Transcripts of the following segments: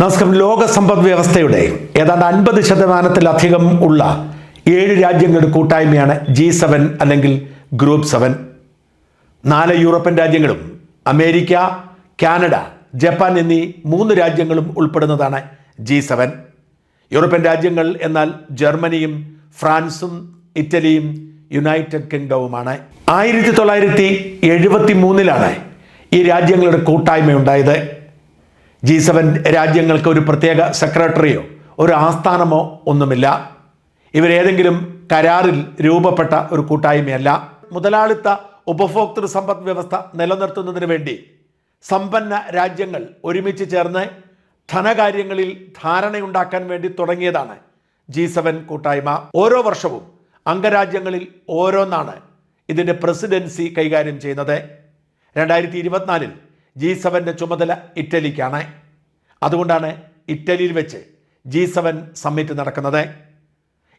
നമസ്കാരം. ലോക സമ്പദ് വ്യവസ്ഥയുടെ ഏതാണ്ട് അൻപത് ശതമാനത്തിലധികം ഉള്ള ഏഴ് രാജ്യങ്ങളുടെ കൂട്ടായ്മയാണ് ജി സെവൻ അല്ലെങ്കിൽ ഗ്രൂപ്പ് സെവൻ. നാല് യൂറോപ്യൻ രാജ്യങ്ങളും അമേരിക്ക കാനഡ ജപ്പാൻ എന്നീ മൂന്ന് രാജ്യങ്ങളും ഉൾപ്പെടുന്നതാണ് ജി സെവൻ. യൂറോപ്യൻ രാജ്യങ്ങൾ എന്നാൽ ജർമ്മനിയും ഫ്രാൻസും ഇറ്റലിയും യുണൈറ്റഡ് കിങ്ഡവുമാണ്. ആയിരത്തി തൊള്ളായിരത്തി എഴുപത്തി മൂന്നിലാണ് ഈ രാജ്യങ്ങളുടെ കൂട്ടായ്മ കൂട്ടായ്മയുണ്ടായത്. ജി സെവൻ രാജ്യങ്ങൾക്ക് ഒരു പ്രത്യേക സെക്രട്ടറിയോ ഒരു ആസ്ഥാനമോ ഒന്നുമില്ല. ഇവരേതെങ്കിലും കരാറിൽ രൂപപ്പെട്ട ഒരു കൂട്ടായ്മയല്ല. മുതലാളിത്ത ഉപഭോക്തൃ സമ്പദ് വ്യവസ്ഥ നിലനിർത്തുന്നതിന് വേണ്ടി സമ്പന്ന രാജ്യങ്ങൾ ഒരുമിച്ച് ചേർന്ന് ധനകാര്യങ്ങളിൽ ധാരണയുണ്ടാക്കാൻ വേണ്ടി തുടങ്ങിയതാണ് ജി സെവൻ കൂട്ടായ്മ. ഓരോ വർഷവും അംഗരാജ്യങ്ങളിൽ ഓരോന്നാണ് ഇതിന്റെ പ്രസിഡൻസി കൈകാര്യം ചെയ്യുന്നത്. രണ്ടായിരത്തി ഇരുപത്തിനാലിൽ ജി സെവന്റെ ചുമതല ഇറ്റലിക്കാണ്. അതുകൊണ്ടാണ് ഇറ്റലിയിൽ വെച്ച് ജി സെവൻ സമ്മിറ്റ് നടക്കുന്നത്.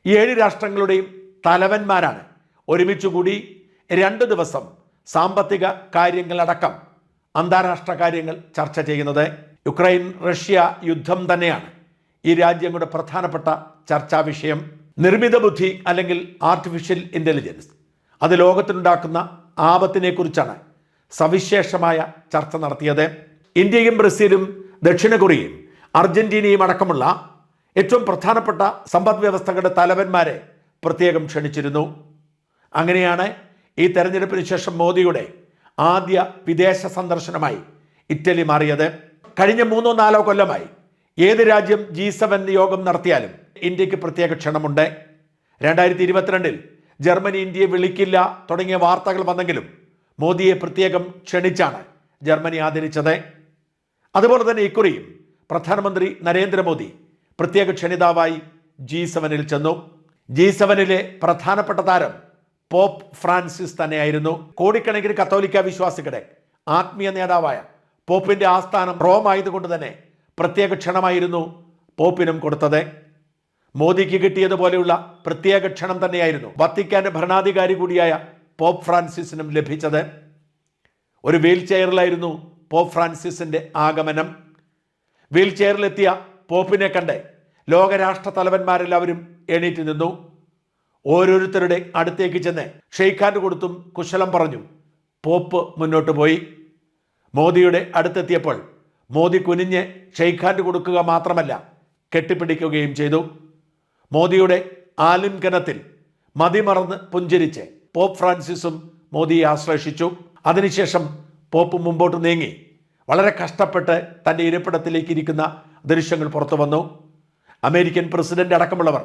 ഏഴ് രാഷ്ട്രങ്ങളുടെയും തലവന്മാരാണ് ഒരുമിച്ച് കൂടി രണ്ട് ദിവസം സാമ്പത്തിക കാര്യങ്ങളടക്കം അന്താരാഷ്ട്ര കാര്യങ്ങൾ ചർച്ച ചെയ്യുന്നത്. യുക്രൈൻ റഷ്യ യുദ്ധം തന്നെയാണ് ഈ രാജ്യങ്ങളുടെ പ്രധാനപ്പെട്ട ചർച്ചാ വിഷയം. നിർമ്മിത ബുദ്ധി അല്ലെങ്കിൽ ആർട്ടിഫിഷ്യൽ ഇന്റലിജൻസ് അത് ലോകത്തിനുണ്ടാക്കുന്ന ആപത്തിനെ കുറിച്ചാണ് സവിശേഷമായ ചർച്ച നടത്തിയത് ഇന്ത്യയും ബ്രസീലും ദക്ഷിണ കൊറിയയും അർജന്റീനയും അടക്കമുള്ള ഏറ്റവും പ്രധാനപ്പെട്ട സമ്പദ് വ്യവസ്ഥകളുടെ തലവന്മാരെ പ്രത്യേകം ക്ഷണിച്ചിരുന്നു. അങ്ങനെയാണ് ഈ തെരഞ്ഞെടുപ്പിന് ശേഷം മോദിയുടെ ആദ്യ വിദേശ സന്ദർശനമായി ഇറ്റലി മാറിയത്. കഴിഞ്ഞ മൂന്നോ നാലോ കൊല്ലമായി ഏത് രാജ്യം ജി സെവൻ യോഗം നടത്തിയാലും ഇന്ത്യയ്ക്ക് പ്രത്യേക ക്ഷണമുണ്ട്. രണ്ടായിരത്തി ഇരുപത്തിരണ്ടിൽ ജർമ്മനി ഇന്ത്യയെ വിളിക്കില്ല തുടങ്ങിയ വാർത്തകൾ വന്നെങ്കിലും മോദിയെ പ്രത്യേകം ക്ഷണിച്ചാണ് ജർമ്മനി ആദരിച്ചത്. അതുപോലെ തന്നെ ഇക്കുറിയും പ്രധാനമന്ത്രി നരേന്ദ്രമോദി പ്രത്യേക ക്ഷണിതാവായി ജി സെവനിൽ ചെന്നു. ജി സെവനിലെ പ്രധാനപ്പെട്ട താരം പോപ്പ് ഫ്രാൻസിസ് തന്നെയായിരുന്നു. കോടിക്കണക്കിന് കത്തോലിക്ക വിശ്വാസികളുടെ ആത്മീയ നേതാവായ പോപ്പിന്റെ ആസ്ഥാനം റോം ആയതുകൊണ്ട് തന്നെ പ്രത്യേക ക്ഷണമായിരുന്നു പോപ്പിനും കൊടുത്തത്. മോദിക്ക് കിട്ടിയതുപോലെയുള്ള പ്രത്യേക ക്ഷണം തന്നെയായിരുന്നു വത്തിക്കാന്റെ ഭരണാധികാരി കൂടിയായ പോപ്പ് ഫ്രാൻസിസിനും ലഭിച്ചത്. ഒരു വീൽ ചെയറിലായിരുന്നു പോപ്പ് ഫ്രാൻസിസിന്റെ ആഗമനം. വീൽ ചെയറിലെത്തിയ പോപ്പിനെ കണ്ട് ലോകരാഷ്ട്ര തലവന്മാരെല്ലാവരും എണീറ്റ് നിന്നു. ഓരോരുത്തരുടെ അടുത്തേക്ക് ചെന്ന് ഷെയ്ഖാന്റെ കൊടുത്തും കുശലം പറഞ്ഞു. പോപ്പ് മുന്നോട്ട് പോയി. മോദിയുടെ അടുത്തെത്തിയപ്പോൾ മോദി കുനിഞ്ഞ് ഷെയ്ഖാന്റെ കൊടുക്കുക മാത്രമല്ല കെട്ടിപ്പിടിക്കുകയും ചെയ്തു. മോദിയുടെ ആലിംഗനത്തിൽ മതിമറന്ന് പുഞ്ചിരിച്ച് പോപ്പ് ഫ്രാൻസിസും മോദിയെ ആശ്ലേഷിച്ചു അതിനുശേഷം പോപ്പ് മുമ്പോട്ട് നീങ്ങി. വളരെ കഷ്ടപ്പെട്ട് തന്റെ ഇരിപ്പിടത്തിലേക്ക് ഇരിക്കുന്ന ദൃശ്യങ്ങൾ പുറത്തു വന്നു. അമേരിക്കൻ പ്രസിഡന്റ് അടക്കമുള്ളവർ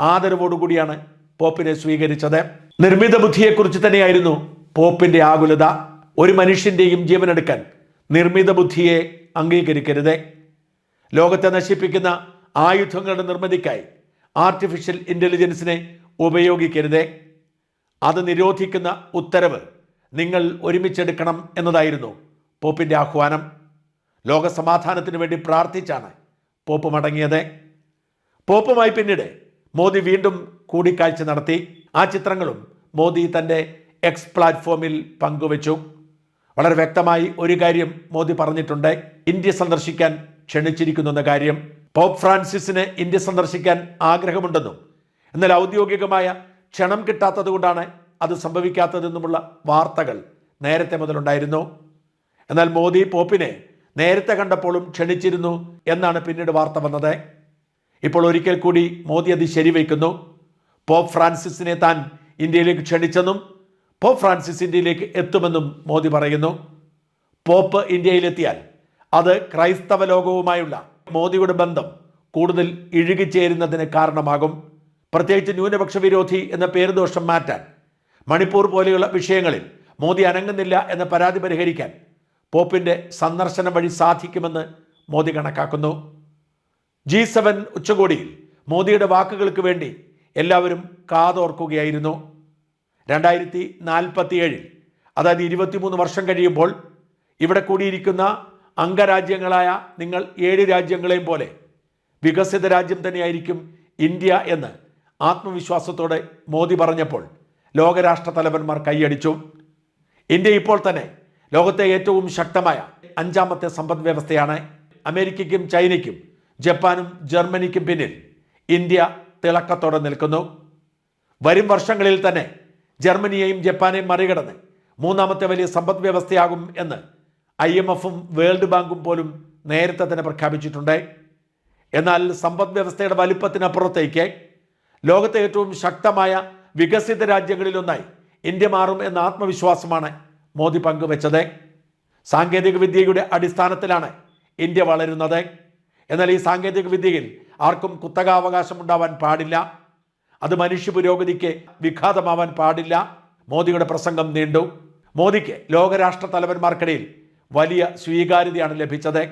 ആദരവോടുകൂടിയാണ് പോപ്പിനെ സ്വീകരിച്ചത്. നിർമ്മിത ബുദ്ധിയെക്കുറിച്ച് തന്നെയായിരുന്നു പോപ്പിന്റെ ആകുലത. ഒരു മനുഷ്യന്റെയും ജീവനെടുക്കാൻ നിർമ്മിത ബുദ്ധിയെ അംഗീകരിക്കരുത്. ലോകത്തെ നശിപ്പിക്കുന്ന ആയുധങ്ങളുടെ നിർമ്മിതിക്കായി ആർട്ടിഫിഷ്യൽ ഇന്റലിജൻസിനെ ഉപയോഗിക്കരുത്. അത് നിരോധിക്കുന്ന ഉത്തരവ് നിങ്ങൾ ഒരുമിച്ചെടുക്കണം എന്നതായിരുന്നു പോപ്പിന്റെ ആഹ്വാനം. ലോകസമാധാനത്തിന് വേണ്ടി പ്രാർത്ഥിച്ചാണ് പോപ്പ് മടങ്ങിയത്. പോപ്പുമായി പിന്നീട് മോദി വീണ്ടും കൂടിക്കാഴ്ച നടത്തി. ആ ചിത്രങ്ങളും മോദി തന്റെ എക്സ് പ്ലാറ്റ്ഫോമിൽ പങ്കുവച്ചു. വളരെ വ്യക്തമായി ഒരു കാര്യം മോദി പറഞ്ഞിട്ടുണ്ട്. ഇന്ത്യ സന്ദർശിക്കാൻ ക്ഷണിച്ചിരിക്കുന്നു എന്ന കാര്യം. പോപ്പ് ഫ്രാൻസിസിന് ഇന്ത്യ സന്ദർശിക്കാൻ ആഗ്രഹമുണ്ടെന്നും എന്നാൽ ഔദ്യോഗികമായ ക്ഷണം കിട്ടാത്തത് കൊണ്ടാണ് അത് സംഭവിക്കാത്തതെന്നുമുള്ള വാർത്തകൾ നേരത്തെ മുതലുണ്ടായിരുന്നു. എന്നാൽ മോദി പോപ്പിനെ നേരത്തെ കണ്ടപ്പോഴും ക്ഷണിച്ചിരുന്നു എന്നാണ് പിന്നീട് വാർത്ത വന്നത്. ഇപ്പോൾ ഒരിക്കൽ കൂടി മോദി അത് ശരിവയ്ക്കുന്നു. പോപ്പ് ഫ്രാൻസിസിനെ താൻ ഇന്ത്യയിലേക്ക് ക്ഷണിച്ചെന്നും പോപ്പ് ഫ്രാൻസിസ് ഇന്ത്യയിലേക്ക് എത്തുമെന്നും മോദി പറയുന്നു. പോപ്പ് ഇന്ത്യയിലെത്തിയാൽ അത് ക്രൈസ്തവ ലോകവുമായുള്ള മോദിയുടെ ബന്ധം കൂടുതൽ ഇഴുകിച്ചേരുന്നതിന് കാരണമാകും. പ്രത്യേകിച്ച് ന്യൂനപക്ഷ വിരോധി എന്ന പേരുദോഷം മാറ്റാൻ മണിപ്പൂർ പോലെയുള്ള വിഷയങ്ങളിൽ മോദി അനങ്ങുന്നില്ല എന്ന പരാതി പരിഹരിക്കാൻ പോപ്പിന്റെ സന്ദർശനം വഴി സാധിക്കുമെന്ന് മോദി കണക്കാക്കുന്നു. ജി സെവൻ ഉച്ചകോടിയിൽ മോദിയുടെ വാക്കുകൾക്ക് വേണ്ടി എല്ലാവരും കാതോർക്കുകയായിരുന്നു. രണ്ടായിരത്തി നാൽപ്പത്തിയേഴിൽ അതായത് ഇരുപത്തിമൂന്ന് വർഷം കഴിയുമ്പോൾ ഇവിടെ കൂടിയിരിക്കുന്ന അംഗരാജ്യങ്ങളായ നിങ്ങൾ ഏഴ് രാജ്യങ്ങളെയും പോലെ വികസിത രാജ്യം തന്നെയായിരിക്കും ഇന്ത്യ എന്ന് ആത്മവിശ്വാസത്തോടെ മോദി പറഞ്ഞപ്പോൾ ലോകരാഷ്ട്ര തലവന്മാർ കൈയടിച്ചു. ഇന്ത്യ ഇപ്പോൾ തന്നെ ലോകത്തെ ഏറ്റവും ശക്തമായ അഞ്ചാമത്തെ സമ്പദ് വ്യവസ്ഥയാണ്. അമേരിക്കയ്ക്കും ചൈനയ്ക്കും ജപ്പാനും ജർമ്മനിക്കും പിന്നിൽ ഇന്ത്യ തിളക്കത്തോടെ നിൽക്കുന്നു. വരും വർഷങ്ങളിൽ തന്നെ ജർമ്മനിയെയും ജപ്പാനെയും മറികടന്ന് മൂന്നാമത്തെ വലിയ സമ്പദ് വ്യവസ്ഥയാകും എന്ന് ഐ എം എഫും വേൾഡ് ബാങ്കും പോലും നേരത്തെ തന്നെ പ്രഖ്യാപിച്ചിട്ടുണ്ട്. എന്നാൽ സമ്പദ് വ്യവസ്ഥയുടെ വലിപ്പത്തിനപ്പുറത്തേക്ക് ലോകത്തെ ഏറ്റവും ശക്തമായ വികസിത രാജ്യങ്ങളിലൊന്നായി ഇന്ത്യ മാറും എന്ന ആത്മവിശ്വാസമാണ് മോദി പങ്കുവച്ചത്. സാങ്കേതിക വിദ്യയുടെ അടിസ്ഥാനത്തിലാണ് ഇന്ത്യ വളരുന്നത്. എന്നാൽ ഈ സാങ്കേതിക വിദ്യയിൽ ആർക്കും കുത്തകാവകാശം ഉണ്ടാവാൻ പാടില്ല. അത് മനുഷ്യ പുരോഗതിക്ക് വിഘാതമാവാൻ പാടില്ല. മോദിയുടെ പ്രസംഗം നീണ്ടു. മോദിക്ക് ലോകരാഷ്ട്ര തലവന്മാർക്കിടയിൽ വലിയ സ്വീകാര്യതയാണ് ലഭിച്ചത്.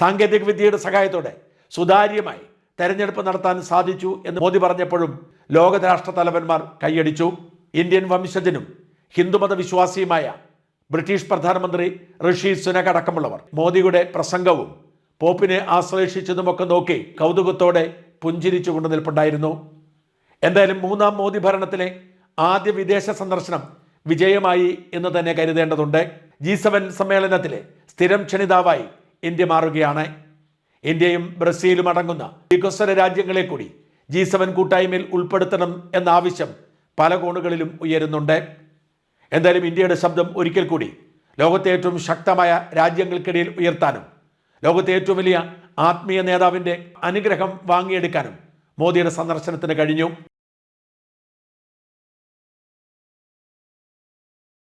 സാങ്കേതിക വിദ്യയുടെ സഹായത്തോടെ സുതാര്യമായി തെരഞ്ഞെടുപ്പ് നടത്താൻ സാധിച്ചു എന്ന് മോദി പറഞ്ഞപ്പോഴും ലോകരാഷ്ട്ര തലവന്മാർ കൈയടിച്ചു. ഇന്ത്യൻ വംശജനും ഹിന്ദുമത വിശ്വാസിയുമായ ബ്രിട്ടീഷ് പ്രധാനമന്ത്രി ഋഷി സുനക് അടക്കമുള്ളവർ മോദിയുടെ പ്രസംഗവും പോപ്പിനെ ആശ്ലേഷിച്ചതുമൊക്കെ നോക്കി കൗതുകത്തോടെ പുഞ്ചിരിച്ചുകൊണ്ട് നിൽപ്പുണ്ടായിരുന്നു. എന്തായാലും മൂന്നാം മോദി ഭരണത്തിലെ ആദ്യ വിദേശ സന്ദർശനം വിജയമായി എന്ന് തന്നെ കരുതേണ്ടതുണ്ട്. ജി സമ്മേളനത്തിലെ സ്ഥിരം ക്ഷണിതാവായി ഇന്ത്യ മാറുകയാണ്. ഇന്ത്യയും ബ്രസീലും അടങ്ങുന്ന വികസ്വര രാജ്യങ്ങളെ കൂടി ജി സെവൻ കൂട്ടായ്മയിൽ ഉൾപ്പെടുത്തണം എന്ന ആവശ്യം പല കോണുകളിലും ഉയരുന്നുണ്ട്. എന്തായാലും ഇന്ത്യയുടെ ശബ്ദം ഒരിക്കൽ കൂടി ലോകത്തെ ഏറ്റവും ശക്തമായ രാജ്യങ്ങൾക്കിടയിൽ ഉയർത്താനും ലോകത്തെ ഏറ്റവും വലിയ ആത്മീയ നേതാവിന്റെ അനുഗ്രഹം വാങ്ങിയെടുക്കാനും മോദിയുടെ സന്ദർശനത്തിന് കഴിഞ്ഞു.